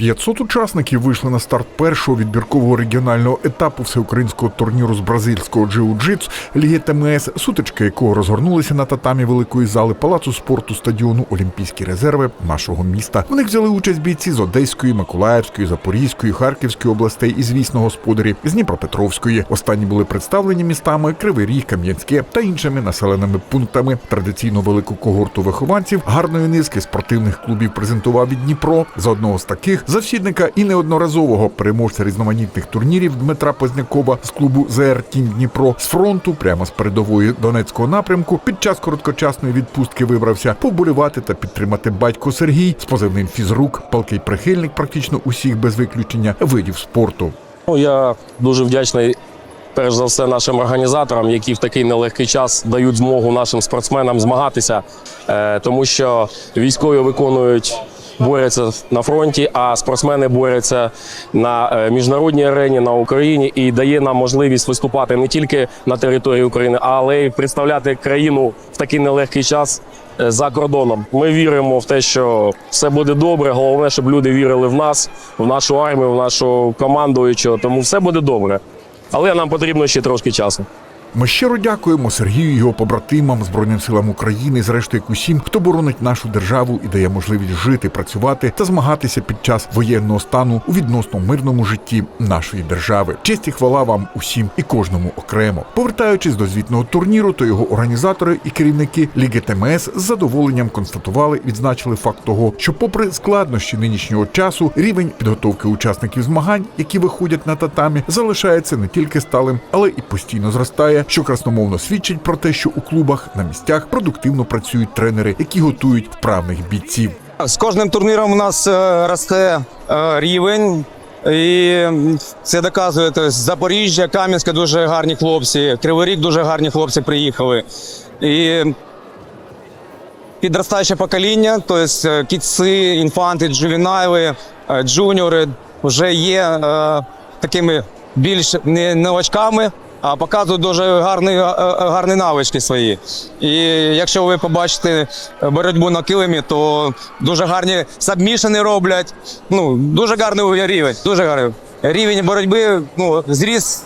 500 учасників вийшли на старт першого відбіркового регіонального етапу всеукраїнського турніру з бразильського джиу-джитсу Ліги ТМС, сутички якого розгорнулися на татамі великої зали палацу спорту стадіону Олімпійські резерви нашого міста. В них взяли участь бійці з Одеської, Миколаївської, Запорізької, Харківської областей і, звісно, господарі з Дніпропетровської. Останні були представлені містами Кривий Ріг, Кам'янське та іншими населеними пунктами. Традиційно велику когорту вихованців гарної низки спортивних клубів презентував і Дніпро. За одного з таких завсідника і неодноразового переможця різноманітних турнірів Дмитра Познякова з клубу ЗР Тім Дніпро з фронту прямо з передової Донецького напрямку під час короткочасної відпустки вибрався поболівати та підтримати батько Сергій з позивним фізрук, палкий прихильник практично усіх без виключення видів спорту. Ну, я дуже вдячний, перш за все, нашим організаторам, які в такий нелегкий час дають змогу нашим спортсменам змагатися, е, тому що військові виконують. Борються на фронті, а спортсмени борються на е, міжнародній арені на Україні і дає нам можливість виступати не тільки на території України, але й представляти країну в такий нелегкий час е, за кордоном. Ми віримо в те, що все буде добре. Головне, щоб люди вірили в нас, в нашу армію, в нашу командуючого. Тому все буде добре. Але нам потрібно ще трошки часу. Ми щиро дякуємо Сергію і його побратимам, Збройним силам України, і зрештою усім, хто боронить нашу державу і дає можливість жити, працювати та змагатися під час воєнного стану у відносно мирному житті нашої держави. Честь і хвала вам усім і кожному окремо. Повертаючись до звітного турніру, то його організатори і керівники Ліги ТМС з задоволенням констатували, відзначили факт того, що, попри складнощі нинішнього часу, рівень підготовки учасників змагань, які виходять на татамі, залишається не тільки сталим, але і постійно зростає, що красномовно свідчить про те, що у клубах на місцях продуктивно працюють тренери, які готують вправних бійців. З кожним турніром у нас е, росте е, рівень. І це доказує тобто, Запоріжжя, Кам'янське дуже гарні хлопці, Кривий дуже гарні хлопці приїхали. І підростаюче покоління, тобто кітси, інфанти, джувенайли, е, джуніори вже є е, такими більш не новачками, а показують дуже гарні, е, е, гарні навички свої. І якщо ви побачите боротьбу на килимі, то дуже гарні сабмішини роблять. Ну, дуже гарний рівень. Дуже гарний. Рівень боротьби ну, зріс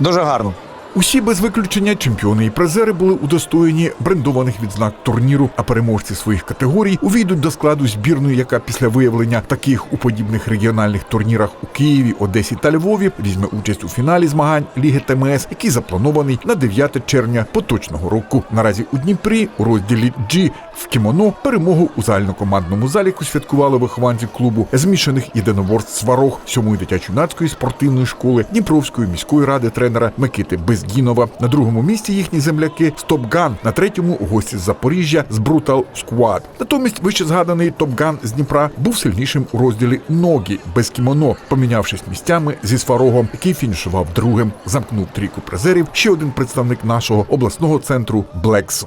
дуже гарно. Усі без виключення чемпіони і призери були удостоєні брендованих відзнак турніру, а переможці своїх категорій увійдуть до складу збірної, яка після виявлення таких у подібних регіональних турнірах у Києві, Одесі та Львові візьме участь у фіналі змагань Ліги ТМС, який запланований на 9 червня поточного року. Наразі у Дніпрі у розділі G в кімоно перемогу у загальнокомандному заліку святкували вихованці клубу змішаних єдиноборств Сварог 7-ї дитячо-юнацької спортивної школи Дніпровської міської ради тренера Микити Бездінова. На другому місці їхні земляки Стопган, на третьому гості з Запоріжжя з Брутал Сквад. Натомість вище згаданий Топган з Дніпра був сильнішим у розділі ногі без кімоно, помінявшись місцями зі Сварогом, який фінішував другим. Замкнув трійку призерів ще один представник нашого обласного центру Блекс.